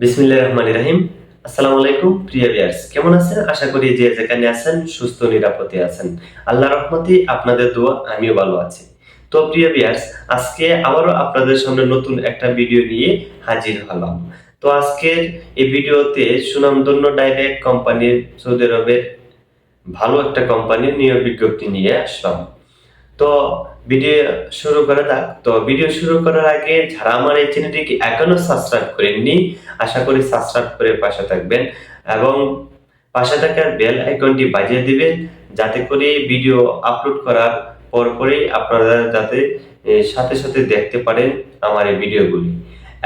বিসমিল্লাহ রহমান রাহিম। আসসালামু আলাইকুম, প্রিয় বিয়ার্স কেমন আছেন? আশা করি যে যেখানে আছেন, সুস্থ, নিরাপদে আছেন। আল্লাহ রহমতে আপনাদের দোয়া, আমিও ভালো আছি। তো প্রিয় বিয়ার্স আজকে আবারও আপনাদের সামনে নতুন একটা ভিডিও নিয়ে হাজির হলাম। তো আজকের এই ভিডিওতে সুনামধন্য ডাইরেক্ট কোম্পানির সৌদি আরবের ভালো একটা কোম্পানির নিয়োগ বিজ্ঞপ্তি নিয়ে আসলাম। তো ভিডিও শুরু করা যাক তো ভিডিও শুরু করার আগে যারা আমার এই চ্যানেলটিকে এখনও সাবস্ক্রাইব করেননি, আশা করি সাবস্ক্রাইব করে পাশে থাকবেন এবং পাশে থাকার বেল আইকনটি বাজিয়ে দিবেন, যাতে করে ভিডিও আপলোড করার পরপরই আপনারা যাতে সাথে সাথে দেখতে পারেন আমার এই ভিডিওগুলি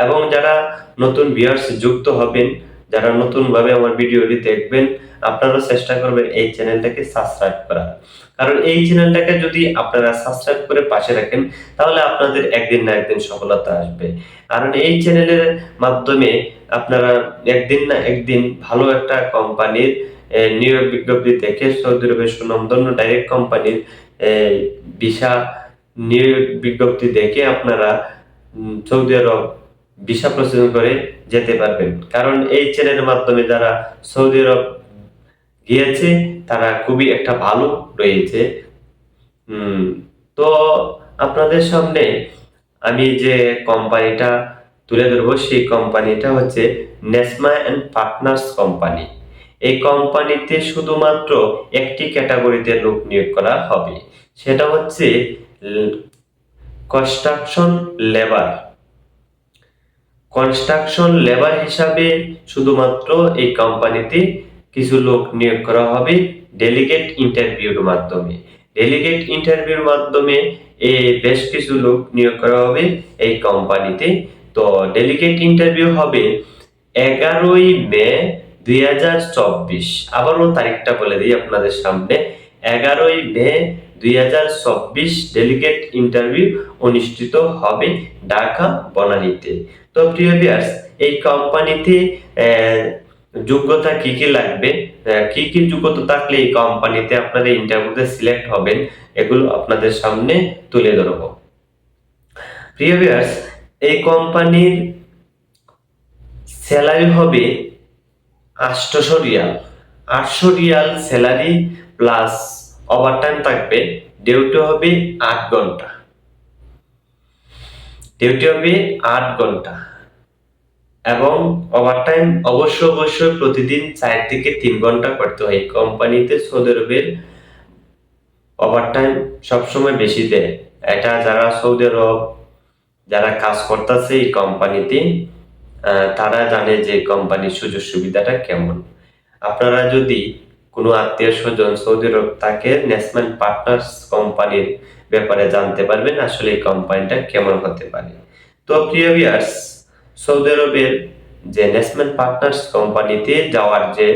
এবং যারা নতুন ভিউয়ার্স যুক্ত হবেন, যারা নতুনভাবে আমার ভিডিওটি দেখবেন আপনারা চেষ্টা করবেন এই চ্যানেলটাকে সাবস্ক্রাইব করার। কারণ এই চ্যানেলটাকে যদি আপনারা সাবস্ক্রাইব করে পাশে রাখেন, তাহলে আপনাদের একদিন না একদিন সফলতা আসবে। কারণ এই চ্যানেলের মাধ্যমে আপনারা একদিন না একদিন ভালো একটা কোম্পানির নিয়োগ বিজ্ঞপ্তি দেখে সৌদি আরবের সুনামধন্য ডাইরেক্ট কোম্পানির ভিসা নিয়োগ বিজ্ঞপ্তি দেখে আপনারা সৌদি আরব ভিসা প্রসেসিং করে যেতে পারবেন। কারণ এই চ্যানেলের মাধ্যমে যারা সৌদি আরব গিয়েছে, তারা খুবই একটা ভালো রয়েছে। তো আপনাদের সামনে আমি যে কোম্পানিটা তুলে ধরবো, সেই কোম্পানিটা হচ্ছে নেসমা অ্যান্ড পার্টনার্স কোম্পানি এই কোম্পানিতে শুধুমাত্র একটি ক্যাটাগরিতে লোক নিয়োগ করা হবে। সেটা হচ্ছে কনস্ট্রাকশন লেবার কনস্ট্রাকশন লেবার হিসাবে শুধুমাত্র এই কোম্পানিতে কিছু লোক নিয়োগ করা হবে ডেলিগেট ইন্টারভিউর মাধ্যমে। ডেলিগেট ইন্টারভিউর মাধ্যমে এ বেশ কিছু লোক নিয়োগ করা হবে এই কোম্পানিতে তো ডেলিগেট ইন্টারভিউ হবে এগারোই মে দুই হাজার চব্বিশ। আবারও তারিখটা বলে দিই আপনাদের সামনে। এগারোই মে দুই হাজার চব্বিশ ডেলিগেট ইন্টারভিউ অনুষ্ঠিত হবে ঢাকা বনানীতে তো প্রিয় বিয়ার্স এই কোম্পানিতে যোগ্যতা কি কি লাগবে? কি কি যোগ্যতা থাকলে এই কোম্পানিতে আপনারা ইন্টারভিউতে সিলেক্ট হবেন, এগুলো আপনাদের সামনে তুলে ধরবো। প্রিয় ভিউয়ার্স এই কোম্পানির স্যালারি হবে আটশোশো রিয়াল। আটশো রিয়াল স্যালারি প্লাস ওভারটাইম থাকবে ডিউটি হবে আট ঘণ্টা। ডিউটি হবে আট ঘণ্টা। এবং ওভারটাইম অবশ্য অবশ্যই প্রতিদিন চার থেকে তিন ঘণ্টা করতে হয়। কোম্পানিতে সৌদি আরবের ওভারটাইম সবসময় বেশি দেয়। এটা যারা সৌদি আরব, যারা কাজ করতেছে এই কোম্পানিতে তারা জানে যে কোম্পানির সুযোগ সুবিধাটা কেমন। আপনারা যদি কোনো আত্মীয় স্বজন সৌদি আরব তাকে ন্যাশনাল পার্টনার্স কোম্পানির ব্যাপারে জানতে পারবেন আসলে এই কোম্পানিটা কেমন হতে পারে। তো প্রিয় ভিউয়ার্স সৌদি আরবের যে ন্যাশনাল পার্টনার্স কোম্পানিতে যাওয়ার যে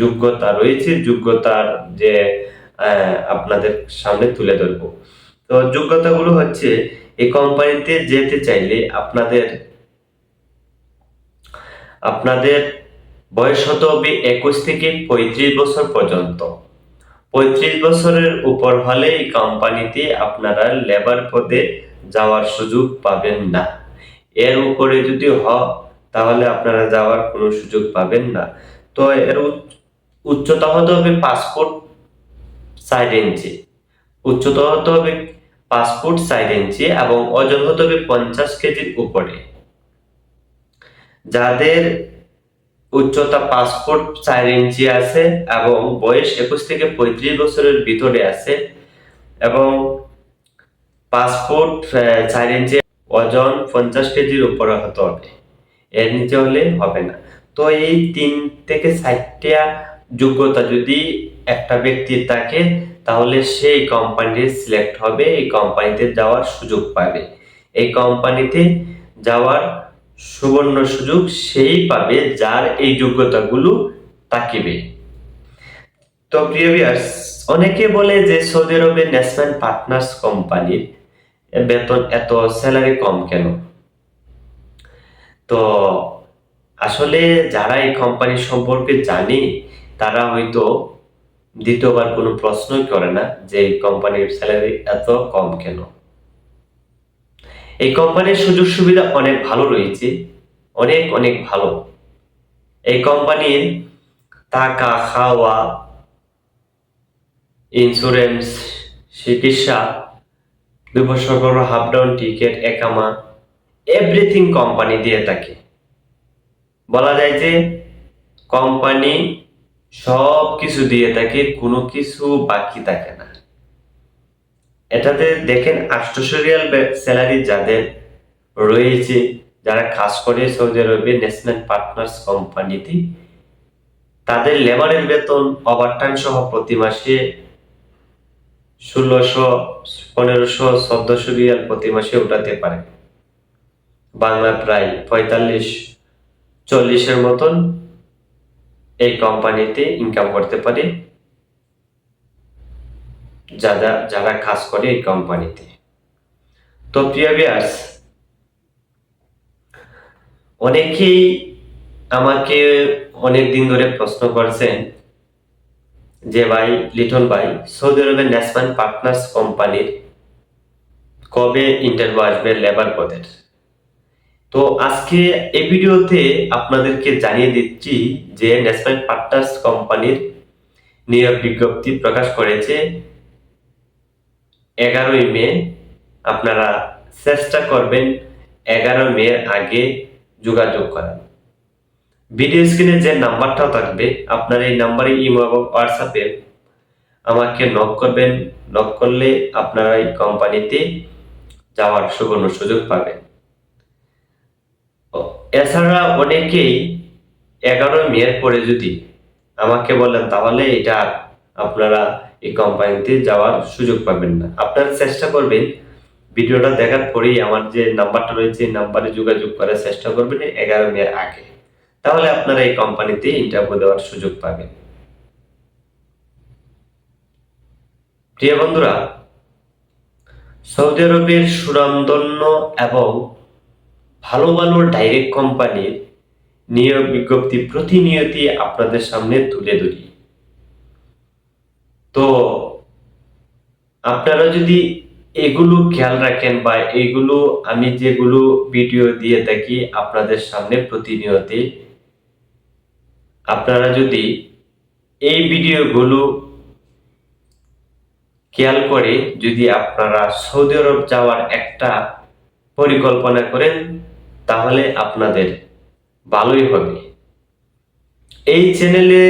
যোগ্যতা রয়েছে, যোগ্যতার যে আপনাদের সামনে তুলে ধরবো। তো যোগ্যতাগুলো হচ্ছে, এই কোম্পানিতে যেতে চাইলে আপনাদের আপনাদের বয়স হতে হবে একুশ থেকে পঁয়ত্রিশ বছর পর্যন্ত। পঁয়ত্রিশ বছরের উপর হলে এই কোম্পানিতে আপনারা লেবার পদে যাওয়ার সুযোগ পাবেন না। এর উপরে যদি হ, তাহলে আপনারা যাওয়ার কোনো সুযোগ পাবেন না। তো এর উচ্চ- উচ্চতা হতে হবে পাসপোর্ট চার ইঞ্চি। উচ্চতা হতে হবে ফুট চার ইঞ্চি এবং ওজন হতে হবে পঞ্চাশ কেজির উপরে। যাদের উচ্চতা পাসপোর্ট চার ইঞ্চি আছে এবং বয়স একুশ থেকে পঁয়ত্রিশ বছরের ভিতরে আছে এবং পাসপোর্ট চার ইঞ্চি ওজন পঞ্চাশ কেজির উপরে হতে হবে। এর নিচে হলে হবে না। তো এই তিন থেকে চারটা যোগ্যতা যদি একটা ব্যক্তির থাকে, তাহলে সেই কোম্পানিতে সিলেক্ট হবে, এই কোম্পানিতে যাওয়ার সুযোগ পাবে। এই কোম্পানিতে যাওয়ার সুবর্ণ সুযোগ সেই পাবে যার এই যোগ্যতাগুলো তাকিবে তো প্রিয় অনেকে বলে যে সৌদি আরবের ন্যাশনাল পার্টনার্স কোম্পানির বেতন এত স্যালারি কম কেন? তো আসলে যারা এই কোম্পানি সম্পর্কে জানে, তারা হয়তো দ্বিতীয়বার কোনো প্রশ্নই করে না যে এই কোম্পানির স্যালারি এত কম কেন। এই কোম্পানির সুযোগ সুবিধা অনেক ভালো রয়েছে, অনেক অনেক ভালো। এই কোম্পানির টাকা, খাওয়া ইন্স্যুরেন্স চিকিৎসা দুবছর হাফ ডাউন টিকিট, একামা, এভরিথিং কোম্পানি দিয়ে থাকে। বলা যায় যে কোম্পানি সব কিছু দিয়ে থাকে, কোনো কিছু বাকি থাকে না। এটাতে দেখেন আটশো স্যালারি যাদের রয়েছে, যারা কাজ করে সৌদি আরবে ন্যাশনাল পার্টনার্স কোম্পানিতে, তাদের লেবারের বেতন ওভারটাইম সহ প্রতি মাসে ষোলোশো, পনেরোশো চোদ্দশো রিয়াল প্রতি মাসে উঠাতে পারে। বাংলা প্রায় পঁয়তাল্লিশ, চল্লিশের মতন এই কোম্পানিতে ইনকাম করতে পারে। যারা যারা কাজ করে এই কোম্পানিতে। তো প্রিয় বিয়ার্স অনেকেই আমাকে অনেক দিন ধরে প্রশ্ন করছেন যে ভাই, লিটন ভাই, সৌদি আরবের ন্যাশনাল পার্টনার্স কোম্পানির কবে ইন্টারভিউ আসবে লেবার পদের। তো আজকে এই ভিডিওতে আপনাদেরকে জানিয়ে দিচ্ছি যে ন্যাশনাল পার্টনার্স কোম্পানির নিয়োগ বিজ্ঞপ্তি প্রকাশ করেছে এগারোই মে। আপনারা চেষ্টা করবেন এগারো মে আগে যোগাযোগ করার। ভিডিও স্ক্রিনে যে নাম্বারটাও থাকবে, আপনার এই নাম্বারে ইমো এবং হোয়াটসঅ্যাপে আমাকে নক করবেন। নক করলে আপনারা এই কোম্পানিতে যাওয়ার সুবর্ণ সুযোগ পাবেন। এছাড়া অনেকেই এগারো মেয়ের পরে যদি আমাকে বলেন, তাহলে এটা আপনারা এই কোম্পানিতে যাওয়ার সুযোগ পাবেন না। আপনারা চেষ্টা করবেন ভিডিওটা দেখার পরেই আমার যে নাম্বারটা রয়েছে, এই নাম্বারে যোগাযোগ করার চেষ্টা করবেন এগারো মেয়ের আগে। তাহলে আপনারা এই কোম্পানিতে ইন্টারভিউ দেওয়ার সুযোগ পাবেন। প্রিয় বন্ধুরা, সৌদি আরবের সুনামধন্য এবং ভালো ভালো ডাইরেক্ট কোম্পানির নিয়োগ বিজ্ঞপ্তি প্রতিনিয়তই আপনাদের সামনে তুলে ধরি। তো, আপনারা যদি এগুলো খেয়াল রাখেন বা এগুলো আমি যেগুলো ভিডিও দিয়ে থাকি, আপনাদের সামনে প্রতিনিয়তে আপনারা যদি এই ভিডিওগুলো খেয়াল করে যদি আপনারা সৌদি আরব যাওয়ার একটা পরিকল্পনা করেন, তাহলে আপনাদের ভালোই হবে। এই চ্যানেলে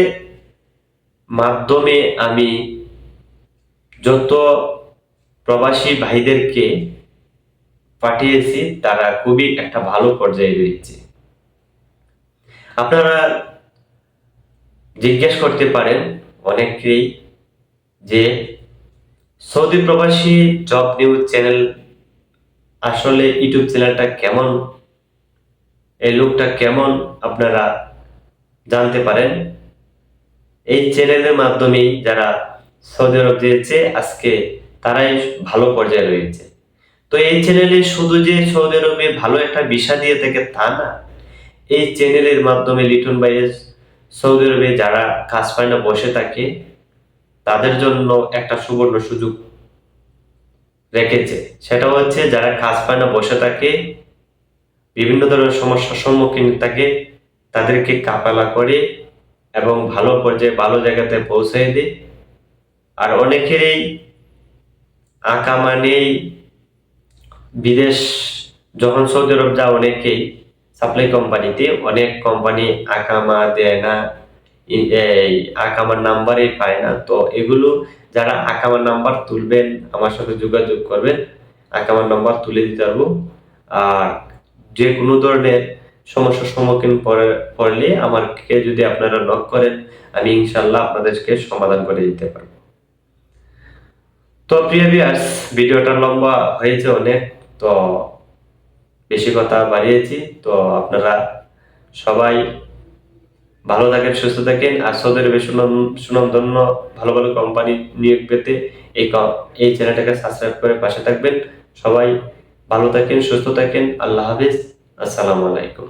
মাধ্যমে আমি যত প্রবাসী ভাইদেরকে পাঠিয়েছি, তারা খুবই একটা ভালো পর্যায়ে রয়েছে। আপনারা জিজ্ঞেস করতে পারেন অনেকেই যে সৌদি প্রবাসী জব নিউজ চ্যানেল, আসলে ইউটিউব চ্যানেলটা কেমন? এই লোকটা কেমন? আপনারা জানতে পারেন। এই চ্যানেলের মাধ্যমেই যারা সৌদি আরব দিয়েছে আজকে তারাই ভালো পর্যায়ে রয়েছে। তো এই চ্যানেলে শুধু যে সৌদি আরবে ভালো একটা ভিসা দিয়ে থাকে তা না, এই চ্যানেলের মাধ্যমে লিটন ভাইয়ের সৌদি আরবে যারা কাজ পায় না, বসে থাকে, তাদের জন্য একটা সুবর্ণ সুযোগ রেখেছে। সেটা হচ্ছে যারা কাজ পায় না, বসে থাকে, বিভিন্ন ধরনের সমস্যার সম্মুখীন থাকে, তাদেরকে কাপালা করে এবং ভালো পর্যায়ে, ভালো জায়গাতে পৌঁছে দেয়। আর অনেকেরই আঁকা মানেই বিদেশ, যখন সৌদি আরব যা অনেকেই সাপ্লাই কোম্পানিতে অনেক কোম্পানি আকামা দেয় না এই আকামার নাম্বারই পায় না। তো এগুলো যারা আকামার নাম্বার তুলবেন, আমার সাথে যোগাযোগ করবেন, আকামার নাম্বার তুলে দিতে পারব। আর যে কোনো ধরনের সমস্যার সম্মুখীন পড়ে- পড়লে আমাকে যদি আপনারা নক করেন, আমি ইনশাল্লাহ আপনাদেরকে সমাধান করে দিতে পারব। তো প্রিয় ভিডিওটা লম্বা হয়েছে অনেক, তো বেশি কথা বাড়িয়েছি, তো আপনারা সবাই ভালো থাকেন, সুস্থ থাকেন, আর সৌদি আরবে সুনাম, সুনামধন্য, ভালো ভালো কোম্পানি নিয়োগ পেতে এই এই চ্যানেলটাকে সাবস্ক্রাইব করে পাশে থাকবেন। সবাই ভালো থাকেন, সুস্থ থাকেন, আল্লাহ হাফিজ, আসসালামু আলাইকুম।